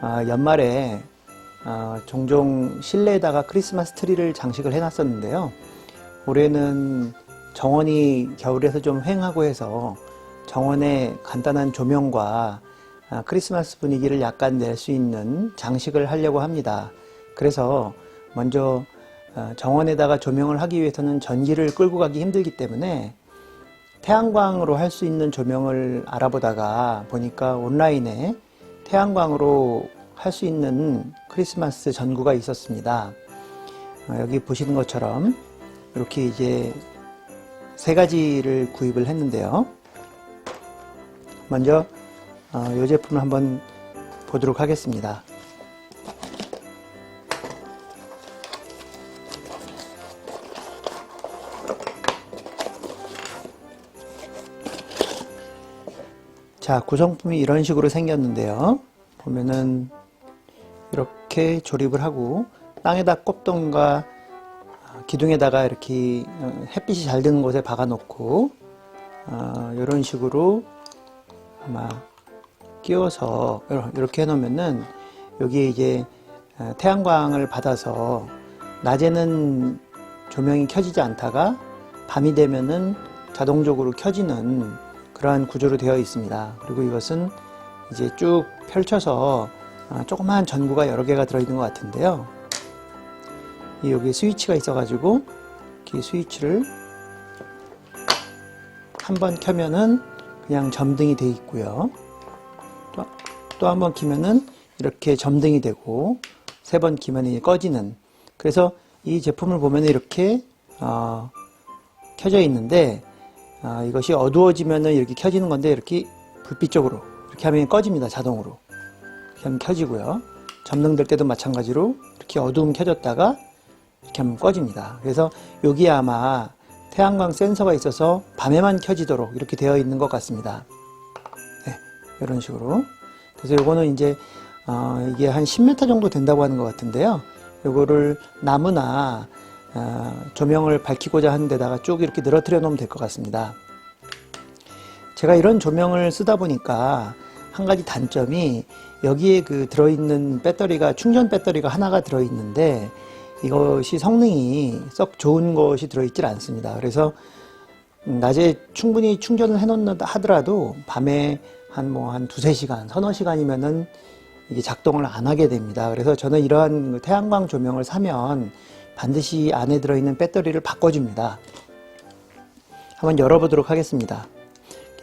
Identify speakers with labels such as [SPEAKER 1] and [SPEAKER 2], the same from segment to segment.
[SPEAKER 1] 아, 연말에 아, 종종 실내에다가 크리스마스 트리를 장식을 해놨었는데요. 올해는 정원이 겨울에서 좀 휑하고 해서 정원에 간단한 조명과 아, 크리스마스 분위기를 약간 낼 수 있는 장식을 하려고 합니다. 그래서 먼저 어, 정원에다가 조명을 하기 위해서는 전기를 끌고 가기 힘들기 때문에 태양광으로 할 수 있는 조명을 알아보다가 보니까 온라인에 태양광으로 할 수 있는 크리스마스 전구가 있었습니다. 어, 여기 보시는 것처럼 이렇게 이제 세 가지를 구입을 했는데요. 먼저 어, 이 제품을 한번 보도록 하겠습니다. 자, 구성품이 이런 식으로 생겼는데요. 보면은 이렇게 조립을 하고 땅에다 꼽동과 기둥에다가 이렇게 어, 햇빛이 잘 드는 곳에 박아 놓고 어, 이런 식으로 아마 끼워서 이렇게 해 놓으면은 여기에 이제 어, 태양광을 받아서 낮에는 조명이 켜지지 않다가 밤이 되면은 자동적으로 켜지는 그러한 구조로 되어 있습니다. 그리고 이것은 이제 쭉 펼쳐서 아, 조그마한 전구가 여러 개가 들어있는 것 같은데요. 이 여기 스위치가 있어가지고 이 스위치를 한번 켜면은 그냥 점등이 돼 있고요. 또 한 번 키면은 이렇게 점등이 되고 세 번 키면 이제 꺼지는. 그래서 이 제품을 보면 이렇게 어, 켜져 있는데 아, 이것이 어두워지면은 이렇게 켜지는 건데 이렇게 불빛 쪽으로 이렇게 하면 꺼집니다 자동으로. 이렇게 하면 켜지고요. 점등될 때도 마찬가지로 이렇게 어두움 켜졌다가 이렇게 하면 꺼집니다. 그래서 여기에 아마 태양광 센서가 있어서 밤에만 켜지도록 이렇게 되어 있는 것 같습니다. 네, 이런 식으로. 그래서 요거는 이제 어, 이게 한 10m 정도 된다고 하는 것 같은데요. 요거를 나무나 어, 조명을 밝히고자 하는 데다가 쭉 이렇게 늘어뜨려 놓으면 될 것 같습니다. 제가 이런 조명을 쓰다 보니까 한 가지 단점이 여기에 그 들어있는 배터리가 충전 배터리가 하나가 들어있는데 이것이 성능이 썩 좋은 것이 들어있질 않습니다. 그래서 낮에 충분히 충전을 해놓는다 하더라도 밤에 한 뭐 한 두세 시간, 서너 시간이면은 이게 작동을 안 하게 됩니다. 그래서 저는 이러한 그 태양광 조명을 사면 반드시 안에 들어있는 배터리를 바꿔줍니다. 한번 열어보도록 하겠습니다.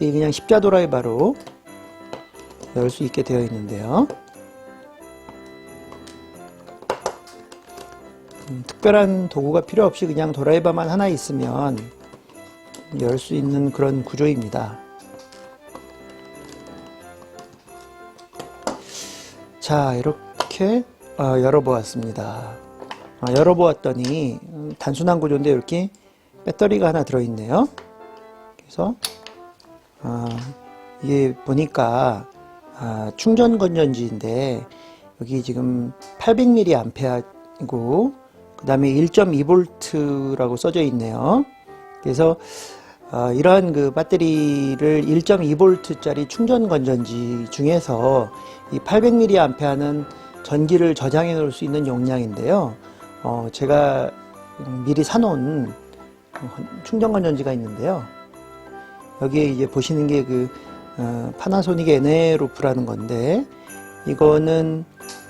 [SPEAKER 1] 이게 그냥 십자 도라이바로 열 수 있게 되어 있는데요. 음, 특별한 도구가 필요 없이 그냥 도라이바만 하나 있으면 열 수 있는 그런 구조입니다. 자, 이렇게 어, 열어보았습니다. 어, 열어보았더니 음, 단순한 구조인데 이렇게 배터리가 하나 들어있네요. 그래서 어, 이게 보니까 아, 충전 건전지인데 여기 지금 800mAh이고 그 다음에 1.2V라고 써져 있네요. 그래서 어, 이러한 그 배터리를 1.2V짜리 충전 건전지 중에서 이 800mAh는 전기를 저장해 놓을 수 있는 용량인데요. 어, 제가 미리 사놓은 충전 건전지가 있는데요. 여기에 이제 보시는 게그 어, 파나소닉 에네로프라는 건데 이거는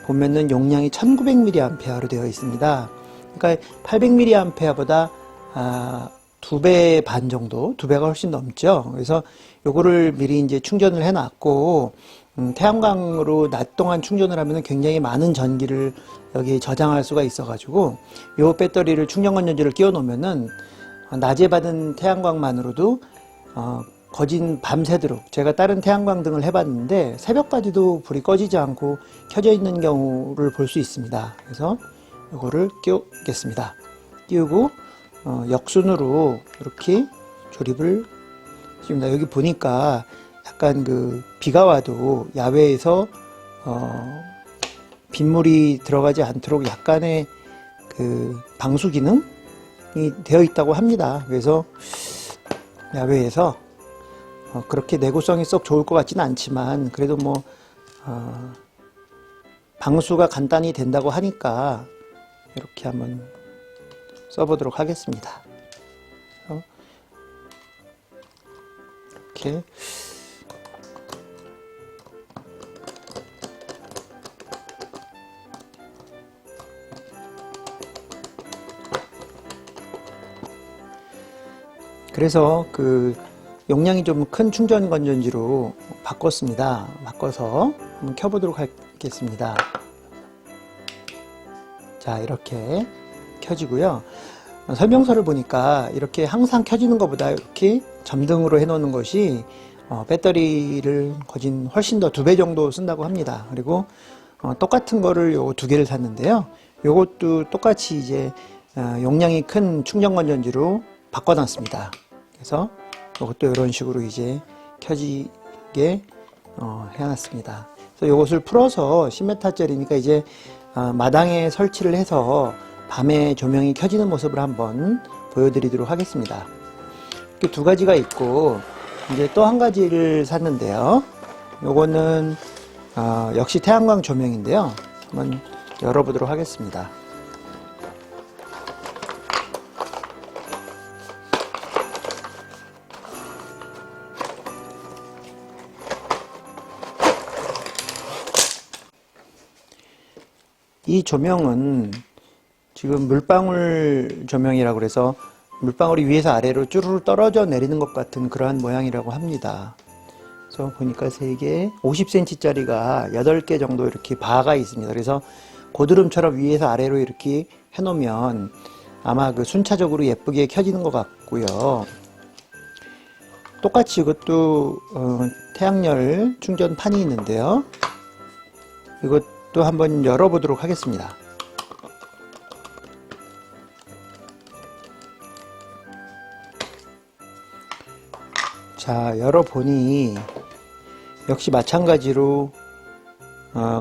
[SPEAKER 1] 보면은 용량이 1900mAh로 되어 있습니다. 그러니까 800mAh보다 아, 두배반 정도, 두 배가 훨씬 넘죠. 그래서 요거를 미리 이제 충전을 해놨고 음, 태양광으로 낮 동안 충전을 하면 굉장히 많은 전기를 여기 저장할 수가 있어가지고 요 배터리를 충전 건전지를 끼워 놓으면은 낮에 받은 태양광만으로도 어, 거진 밤새도록 제가 다른 태양광 등을 해봤는데 새벽까지도 불이 꺼지지 않고 켜져 있는 경우를 볼 수 있습니다. 그래서 이거를 끼우겠습니다. 끼우고 어, 역순으로 이렇게 조립을 지금 여기 보니까 약간 그 비가 와도 야외에서 어, 빗물이 들어가지 않도록 약간의 그 방수 기능이 되어 있다고 합니다. 그래서 야외에서 어, 그렇게 내구성이 썩 좋을 것 같지는 않지만 그래도 뭐 어, 방수가 간단히 된다고 하니까 이렇게 한번 써보도록 하겠습니다. 어, 이렇게 그래서 그 용량이 좀 큰 충전 건전지로 바꿨습니다. 바꿔서 한번 켜보도록 하겠습니다. 자, 이렇게 켜지고요. 어, 설명서를 보니까 이렇게 항상 켜지는 것보다 이렇게 점등으로 해놓는 것이 어, 배터리를 거진 훨씬 더 두 배 정도 쓴다고 합니다. 그리고 어, 똑같은 거를 요 두 개를 샀는데요. 요것도 똑같이 이제 어, 용량이 큰 충전 건전지로 바꿔놨습니다. 그래서 이것도 이런 식으로 이제 켜지게 어, 해놨습니다. 그래서 이것을 풀어서 10m짜리니까 이제 어, 마당에 설치를 해서 밤에 조명이 켜지는 모습을 한번 보여드리도록 하겠습니다. 이렇게 두 가지가 있고 이제 또 한 가지를 샀는데요. 요거는 어, 역시 태양광 조명인데요. 한번 열어보도록 하겠습니다. 이 조명은 지금 물방울 조명이라고 그래서 물방울이 위에서 아래로 쭈르르 떨어져 내리는 것 같은 그러한 모양이라고 합니다. 그래서 보니까 3개, 50cm짜리가 8개 정도 이렇게 바가 있습니다. 그래서 고드름처럼 위에서 아래로 이렇게 해놓으면 아마 그 순차적으로 예쁘게 켜지는 것 같고요. 똑같이 이것도 어, 태양열 충전판이 있는데요. 이것 도 한번 열어보도록 하겠습니다. 자, 열어보니 역시 마찬가지로 어,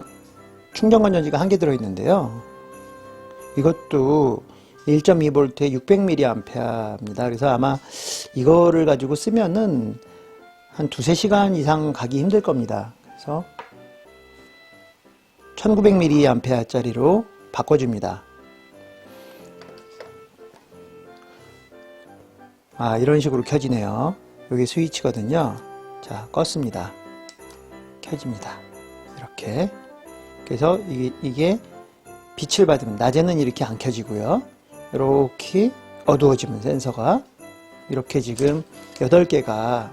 [SPEAKER 1] 충전 건전지가 한 개 들어있는데요. 이것도 1.2V에 600mAh입니다. 그래서 아마 이거를 가지고 쓰면은 한 두세 시간 이상 가기 힘들 겁니다. 그래서 1900mAh짜리로 바꿔줍니다. 아, 이런 식으로 켜지네요. 여기 스위치거든요. 자, 껐습니다. 켜집니다. 이렇게. 그래서 이게, 이게 빛을 받으면, 낮에는 이렇게 안 켜지고요. 이렇게 어두워지면 센서가 이렇게 지금 8개가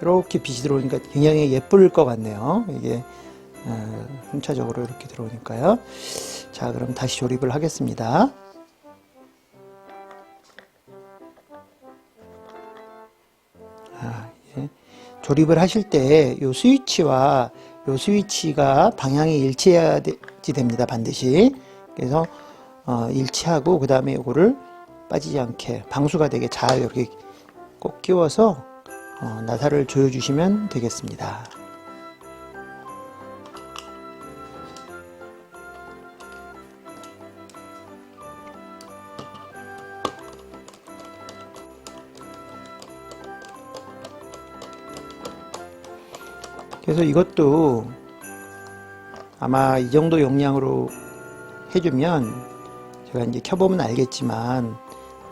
[SPEAKER 1] 이렇게 빛이 들어오니까 굉장히 예쁠 것 같네요. 이게 어, 순차적으로 이렇게 들어오니까요. 자, 그럼 다시 조립을 하겠습니다. 아, 예. 조립을 하실 때 이 스위치와 이 스위치가 방향이 일치해야지 됩니다. 반드시. 그래서 어, 일치하고 그 다음에 이거를 빠지지 않게 방수가 되게 잘 이렇게 꼭 끼워서 어, 나사를 조여주시면 되겠습니다. 그래서 이것도 아마 이 정도 용량으로 해주면 제가 이제 켜보면 알겠지만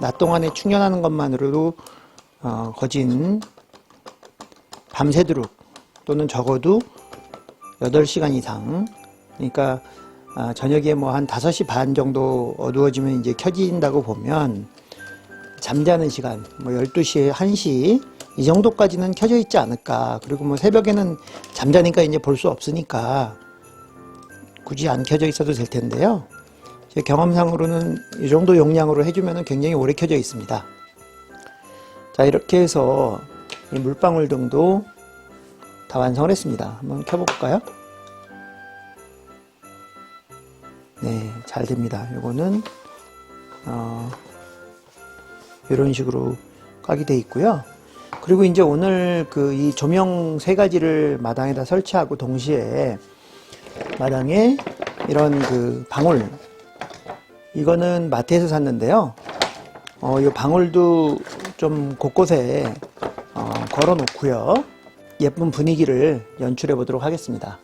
[SPEAKER 1] 낮 동안에 충전하는 것만으로도 어, 거진 밤새도록 또는 적어도 8시간 이상 그러니까 아, 저녁에 뭐 한 5시 반 정도 어두워지면 이제 켜진다고 보면 잠자는 시간 뭐 12시에 1시 이 정도까지는 켜져 있지 않을까. 그리고 뭐 새벽에는 잠자니까 이제 볼 수 없으니까 굳이 안 켜져 있어도 될 텐데요. 제 경험상으로는 이 정도 용량으로 해주면 굉장히 오래 켜져 있습니다. 자 이렇게 해서 이 물방울 등도 다 완성을 했습니다. 한번 켜볼까요? 네 잘 됩니다. 요거는 어, 이런 식으로 깍이 돼 있고요 그리고 이제 오늘 그 이 조명 세 가지를 마당에다 설치하고 동시에 마당에 이런 그 방울 이거는 마트에서 샀는데요. 어, 이 방울도 좀 곳곳에 어, 걸어 놓고요. 예쁜 분위기를 연출해 보도록 하겠습니다.